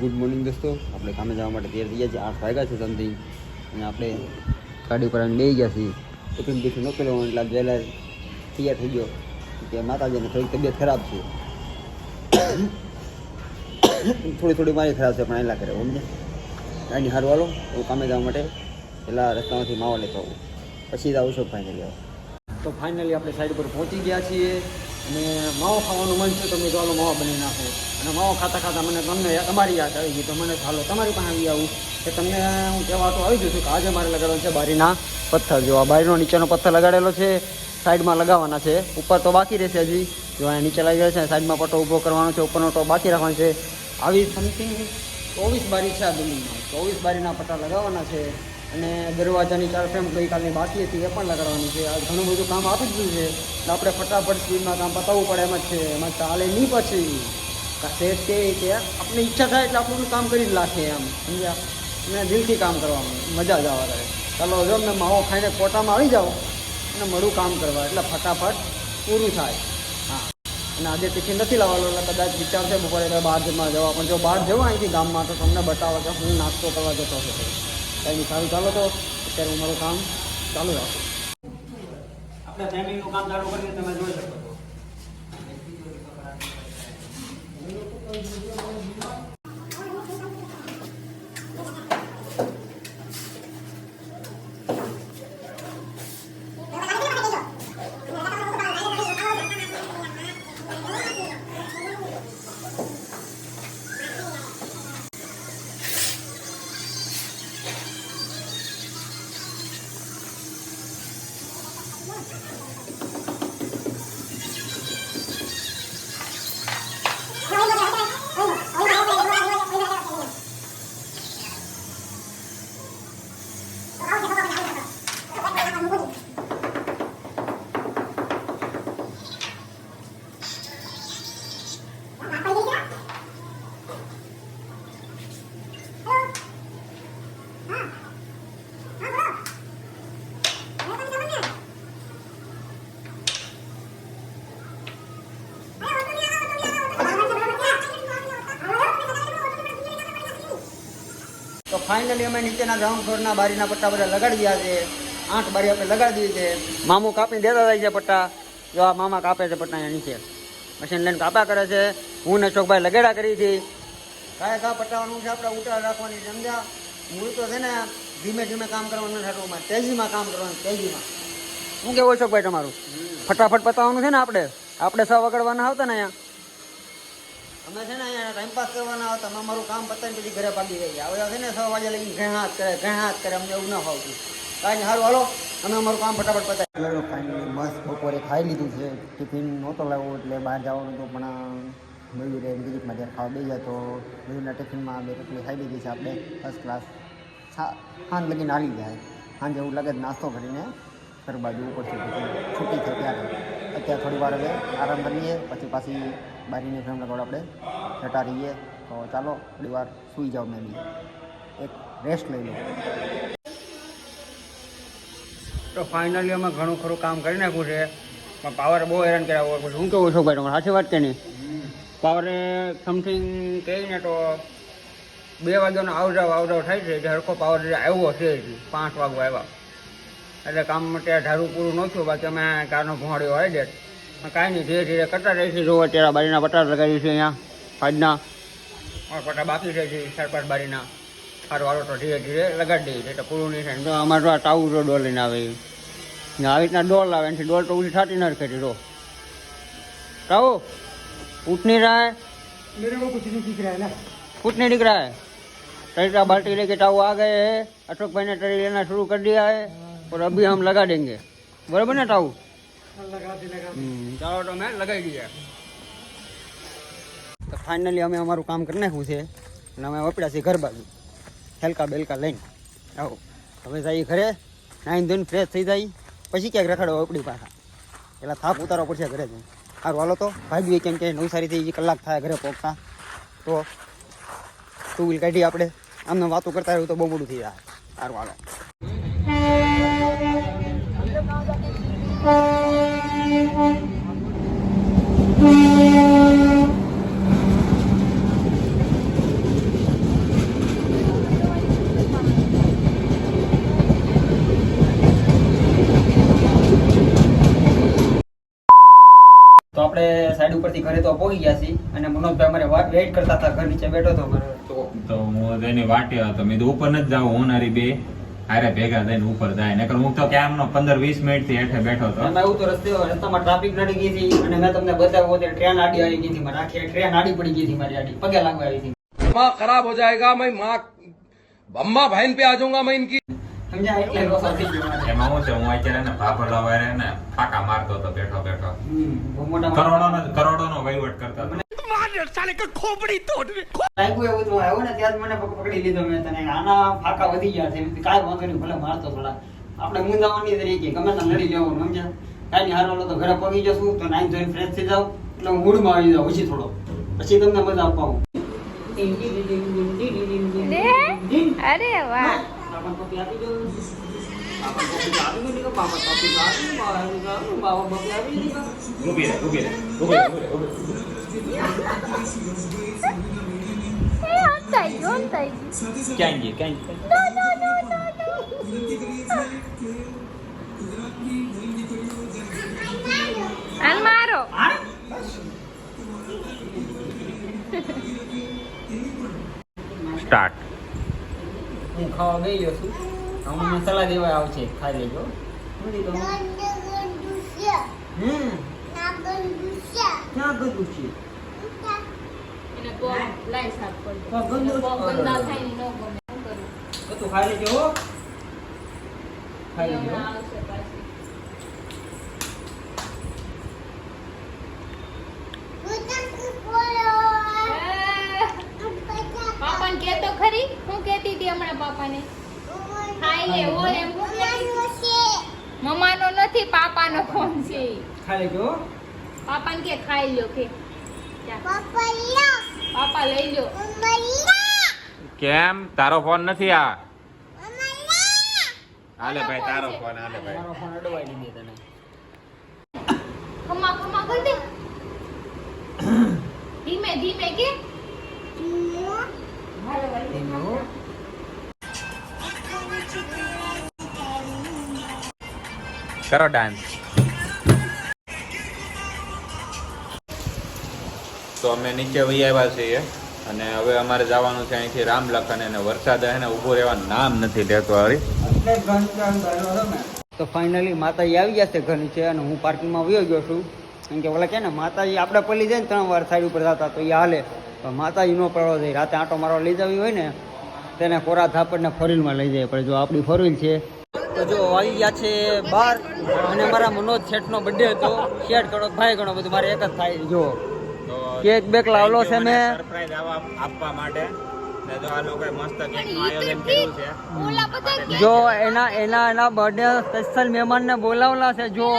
Good morning દોસ્તો. આપણે કામે જવા માટે તૈયાર થઈ ગયા છીએ. આઠ વાગ્યા છે સમથિંગ અને આપણે ગાડી ઉપર લઈ ગયા છીએ. ટિફિન ટિફિન લેવાનું એટલે વહેલા તૈયાર થઈ ગયો. કે માતાજીને થોડીક તબિયત ખરાબ છે. થોડી થોડી મારી ખરાબ છે, પણ એલા કરે સમજે ગાડી સારું હાલો, હું કામે જવા માટે પહેલાં રસ્તામાંથી માવા લેતો આવું. પછી જ આવું છું ફાઇનલી તો ફાઇનલી આપણે સાઈડ ઉપર પહોંચી ગયા છીએ. અને માવો ખાવાનું મન છે તો મેં ચાલો માવો બની નાખો. અને માવો ખાતા ખાતા મને તમને તમારી યાદ આવી ગઈ તો મને ચાલો તમારી પાસે આવી આવું. કે તમને હું કહેવા તો આવી ગયું છું કે આજે મારે લગાડવાનું છે બારીના પથ્થર. જો આ બારીનો નીચેનો પથ્થર લગાડેલો છે, સાઈડમાં લગાવવાના છે. ઉપર તો બાકી રહેશે હજી. જો અહીંયા નીચે લાગી જાય છે સાઈડમાં પટ્ટો ઊભો કરવાનો છે, ઉપરનો તો બાકી રાખવાનો છે. આવી સમથિંગ ચોવીસ બારી છે આ બિલ્ડિંગમાં ચોવીસ બારીના પટ્ટા લગાવવાના છે. અને દરવાજાની ચાર ફ્રેમ ગઈકાલની બાકી હતી, એ પણ લગાડવાની છે. આ ઘણું બધું કામ આપી દીધું છે. એટલે આપણે ફટાફટ સ્પીડમાં કામ પતાવવું પડે એમ જ છે. એમાં ચાલે નહીં પછી. સેટ કે કે આપણી ઈચ્છા થાય એટલે આપણું કામ કરી જ નાખીએ એમ. સમજ્યા? અને દિલથી કામ કરવાનું. મજા જ કરે ચાલો, જો મેં માવો ખાઈને કોટામાં આવી જાઓ અને મળું કામ કરવા. એટલે ફટાફટ પૂરું થાય. હા. અને આજે ટિફિન નથી લાવવાનો, એટલે કદાચ વિચાર છે બપોરે બહાર જમવા જવા. પણ જો બહાર જવા અહીંથી ગામમાં, તો તમને બતાવો કે હું નાસ્તો કરવા જતો હતો. નહીં સારું ચાલો તો, અત્યારે હું મારું કામ ચાલુ રાખું. આપણે ફેમિલીનું કામ ચાલુ કરીએ, તમે જોઈ શકો તો ફાઇનલી અમે નીચેના ગ્રાઉન્ડ ફ્લોરના બારીના પટ્ટા બધા લગાડી દીધા છે. આઠ બારી આપણે લગાડી દીધી છે. મામું કાપી દેતા થાય છે પટ્ટા. જો આ મામા કાપે છે પટ્ટા અહીંયા નીચે. મશીન લઈને કાપા કરે છે. હું ને ચોકભાઈ લગેડા કરી હતી. કાંઈ કા પટાવાનું છે આપણે ઉતાર રાખવાની સમજ્યા? મૂળ તો છે ને ધીમે ધીમે કામ કરવાનું નથી તેજીમાં કામ કરવાનું તેજીમાં. શું કેવો ચોકભાઈ તમારું? ફટાફટ પતાવવાનું છે ને આપણે? આપણે સૌ વગડવાના આવતા ને અહીંયા. અમે છે ને અહીંયા ટાઈમપાસ કરવાના હતા, અમે અમારું કામ પતાવીને પછી ઘરે ભાગી ગઈ હવે છે ને છ વાગે લઈને ઘણા હાથ કરે, ઘણા હાથ કરે, અમને એવું ના ફાવતું. કારણ કે સારું હાલો. અમે અમારું કામ ફટાફટ પતાવી ફાઇનલી મસ્ત બપોરે ખાઈ લીધું છે. ટિફિન નહોતો લાવવો એટલે બહાર જવાનું હતું, પણ મયુરે વિઝિટમાં જ્યારે ખાવા બે તો મયુરના ટિફિનમાં બે રોટલી ખાઈ લીધી છે આપણે. ફર્સ્ટ ક્લાસ સાંજ લગીને હાલી જાય સાંજે એવું લાગે તો નાસ્તો કરીને ઘર બાજુ ઉપર છૂટી થઈ ત્યારે. અત્યારે થોડી વાર હવે આરામ કરીએ, પછી પાછી બારીની ફ્રેમ લગાડ આપણે. છટા રહીએ. તો ચાલો, થોડી વાર સૂઈ જાઓ મેં એક રેસ્ટ લઈ લો. તો ફાઇનલી અમે ઘણું ખરું કામ કરી નાખ્યું છે. પણ પાવર બહુ હેરાન કર્યા પછી હું કેવું છું ભાઈ, તમારે સાચી વાત કે નહીં? પાવરે સમથિંગ કહીને તો બે વાગ્યાનો આવજાવ આવજાવ થાય છે. એટલે હરખો પાવર આવ્યો છે પાંચ વાગો આવ્યા. એટલે કામ માટે ધારું પૂરું ન થયું. બાકી અમે કારનો ભોંડ્યો હોય પણ કાંઈ નહીં ધીરે ધીરે કરતા રહીએ છીએ જો અત્યારે બારીના પટ્ટા લગાવીએ છીએ અહીંયા ફાજના और પટ્ટા બાકી છે છે ચાર પાંચ બારીના સારું વાળો તો ધીરે ધીરે લગાડી દઈએ એટલે પૂરું નહીં થાય તો અમારે તો આ ટાઉ જો ડોલ લઈને આવે ને આવી રીતના ડોલ આવે એનાથી ડોલ તો ઉછી થતી નથી કરી રો ટાઉ उठ नहीं रहा है मेरे को कुछ नहीं दिख रहा है ना कुछ नहीं दिख रहा है टरीटा बाल्टी लेके टाऊ आ गए हैं अशोक भाई ने टरी लेना शुरू कर दिया है और अभी हम लगा देंगे बराबर ना टाऊ लगा दे लगा ચાલો તો મેં લગાવી દઈએ. તો ફાઇનલી અમે અમારું કામ કરી નાખ્યું છે અને અમે વપડ્યા છીએ ઘર બાજુ. હેલકા બેલકા લઈને. આવો. હવે જઈએ ઘરે નાઈન ધોઈને ફ્રેશ થઈ જાય. પછી ક્યાંક રખડો વપડી પાછા. એટલે થાક ઉતારો પડશે ઘરે જઈને. સારું હાલો તો. ભાગ્યું કેમ કે નવસારી થઈ કલાક થાય ઘરે પહોંચતા. તો ટુ વ્હીલ કાઢી આપણે. આમને વાતો કરતા રહ્યું તો બહુ મોડું થઈ જાય. સારું હાલો. તો આપણે સાઈડ ઉપરથી ઘરે તો પહોંચી ગયા છીએ અને મનોજભાઈ અમારે વાટ વેઇટ કરતા હતા, ઘર નીચે બેઠો હતો તો હું તેની વાટે હતો. મેં તો ઉપર નથી જાવ હોનારી બે. અરે ભેગા થઈને ઉપર જાય. નકર હું તો ક્યાંનો 15 20 મિનિટથી હેઠે બેઠો હતો. મેં હું તો રસ્તે રસ્તામાં ટ્રાફિક નડી ગઈ હતી અને મેં તમને બતાવ્યું કે ટ્રેન આડી આવી ગઈ હતી મારી. આખી ટ્રેન આડી પડી ગઈ હતી મારી આડી. પગે લાગવા આવી હતી. માં ખરાબ હો જાયેગા મેં માં અમ્મા ભાઈન પે આ જાઉંગા મેં ઇનકી. સમજા એટલે રોસા થઈ ગયો એમાં હું છે હું અત્યારે ને ભાભર લવારે ને ફાકા મારતો તો બેઠો બેઠો. કરોડો કરોડો નો વહીવટ કરતા હતો લાગ્યું એવું તો આવ્યો ને ત્યાં મને પકડી લીધો મેં તને. આના ફાકા વધી ગયા છે. કાંઈ વાંધો નહીં ભલે મારતો થોડા આપણે મુંદાવાની તરીકે ગમે તે લડી લેવાનું સમજ્યા? કાંઈ હારો હાલો તો ઘરે પગી જશું. તો નાઈ ધોઈને ફ્રેશ થઈ જાવ એટલે હું મૂડમાં આવી જાઉં ઓછી થોડો. પછી તમને મજા અપાવું અરે વાહ. સ્ટાર્ટ. હું ખાવા ગઈ છું. હમણાં મસાલા દેવા આવશે ખાઈ લેજો. શું લીધું? હમ. ક્યાં ગંદો છે. થાય ને ખાઈ લેજો ખાઈ લેજો. કે તો ખરી? હું હતી હમણાં પાપાને. એમ મમ્માનો નથી પાપાનો ફોન છે. ઈ. ખાઈ લેજો પાપાને કે ખાઈ લ્યો કે. જા. પાપા લઈ લ્યો. કેમ? તારો ફોન નથી આ? હાલે ભાઈ તારો ફોન હાલે ભાઈ. મારો ફોન અડવાઈ દીધી તને. ખમા ખમા કર દે. ધીમે ધીમે કે. હાલો વળી. કરો ડાન્સ તો અમે નીચે વહી આવ્યા છીએ અને હવે અમારે જવાનું છે અહીંથી રામલખન અને વરસાદ હે ને ઊભો રહેવાનું નામ નથી લેતો હરી. તો ફાઇનલી માતાજી આવી ગયા છે ઘર નીચે અને હું પાર્કિંગમાં વયો ગયો છું. કેમ કે ઓલા કે ને માતાજી આપણે પલી જાય ને ત્રણ વાર સાઈડ ઉપર જતા તો એ હાલે. પણ માતાજી નો પડવો જાય. રાતે આંટો મારવા લઈ જવી હોય ને તેને કોરા થાપડને ફોરવ્હીલમાં લઈ જાય. પણ જો આપણી ફોરવીલ છે તો જો આવી ગયા છે બહાર અને મારા મનોજ શેઠનો બર્થડે હતો. શેઠ ગણો ભાઈ ગણો બધું મારે એક જ થાય. જો કેક બેક લાવલો છે મેં. સરપ્રાઈઝ આપવા માટે. જો એના એના એના બર્થડે સ્પેશિયલ મહેમાનને બોલાવલા છે જો.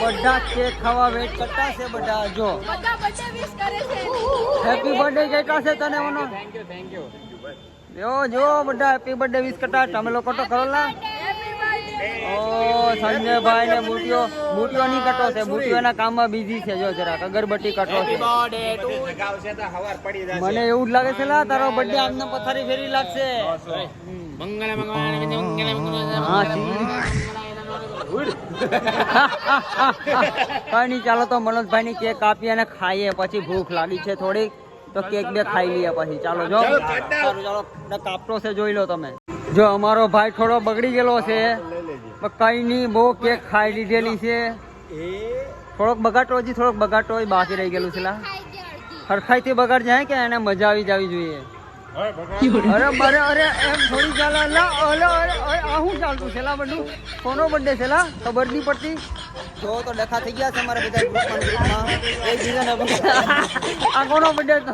બધા કેક ખાવા વેટ કરતા છે બધા જો બધા birthday wish કરે છે હેપી બર્થડે કહેતા છે તને મનો જો જો બધા હેપી બર્થડે વિશ કરતા તમે લોકો તો કરો ના. ઓ સંજયભાઈ ને મૂટીઓ મૂટીઓ નહીં કટો છે બુટીઓ એના કામમાં બિઝી છે જો જરાક અગરબત્તી કટો છે જગાવશે તો હવાર પડી જશે મને એવું જ લાગે છે લા તારો બર્થડે આજનો પથારી ફેરી લાગશે હા કઈ નહીં ચાલો તો મનોજભાઈ ની કેક કાપીએ અને ખાઈએ. પછી ભૂખ લાગી છે થોડીક તો કેક બે ખાઈ લઈએ પછી. ચાલો જો. ચાલો કાપતો છે જોઈ લો તમે. જો અમારો ભાઈ થોડો બગડી ગયેલો છે. કઈ નહીં બહુ કેક ખાઈ લીધેલી છે. થોડોક બગાટો હજી થોડોક બગાટો બાકી રહી ગયેલું છે હરખાઈથી બગાડ જાય કે એને મજા આવી જવી જોઈએ? અરે મારે અરે એમ થોડી ચાલે. લા અલે અરે અરે આ હું ચાલતું? છેલા બધું? કોનો બર્થડે છેલા ખબર નહીં પડતી. જો તો ડખા થઈ ગયા છે મારા બધા ગ્રુપમાં ગ્રુપમાં. એકબીજાને આ કોનો બર્થડે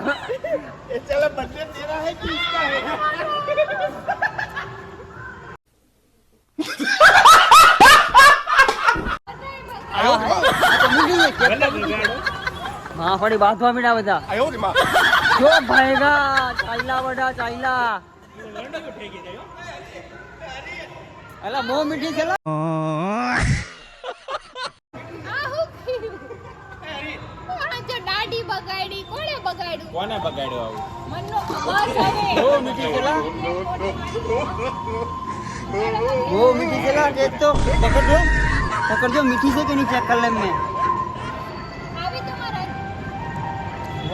હા ફરી બાંધવા મીડા બધા. જો ભાઈગા ચાઈલા બધા ચાઈલા અલા બહુ મીઠી છે લા. આ હું જો દાઢી બગાડી કોણે બગાડ્યું કોને બગાડ્યો આવું? મનનો બસ હવે બહુ મીઠી છે બહુ મીઠી છે એક તો. પકડજો. પકડજો મીઠી છે કે નહીં ચેક કરી લે મેં.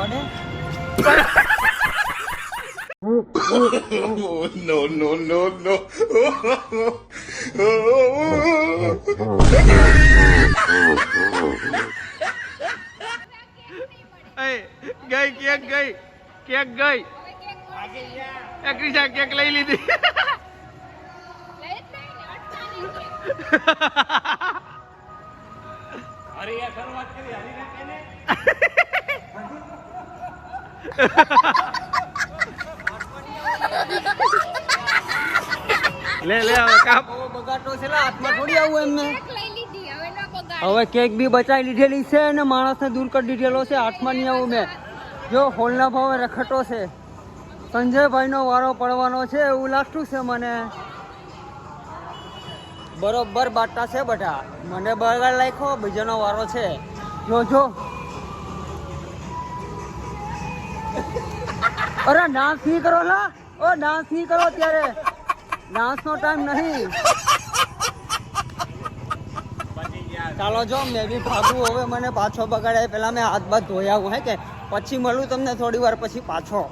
વડે ગઈ કેક ગઈ કેક ગઈ. એકરીજા કેક લઈ લીધી. લે લે હવે કાપ બગાડતો છે હાથમાં થોડી આવું એમને. હવે ન બગાડ. હવે કેક બી બચાવી લીધેલી છે અને માણસને દૂર કરી દીધેલો છે હાથમાં નહીં આવું મેં. જો હોલના ભાવે રખટો છે. સંજયભાઈનો વારો પડવાનો છે એવું લાગતું છે મને. બરોબર બાટા છે બધા. મને બગાડ લાખ્યો બીજાનો વારો છે. જો જો. અરે ડાન્સ નહીં કરો લા. ઓ ડાન્સ નહીં કરો અત્યારે. ડાન્સનો ટાઈમ નહીં. ચાલો જો, મેં બી ભાગું. હવે મને પાછો બગાડે પહેલાં મેં હાથ બાથ ધોયા હું હે કે? પછી મળું તમને થોડી વાર, પછી પાછો.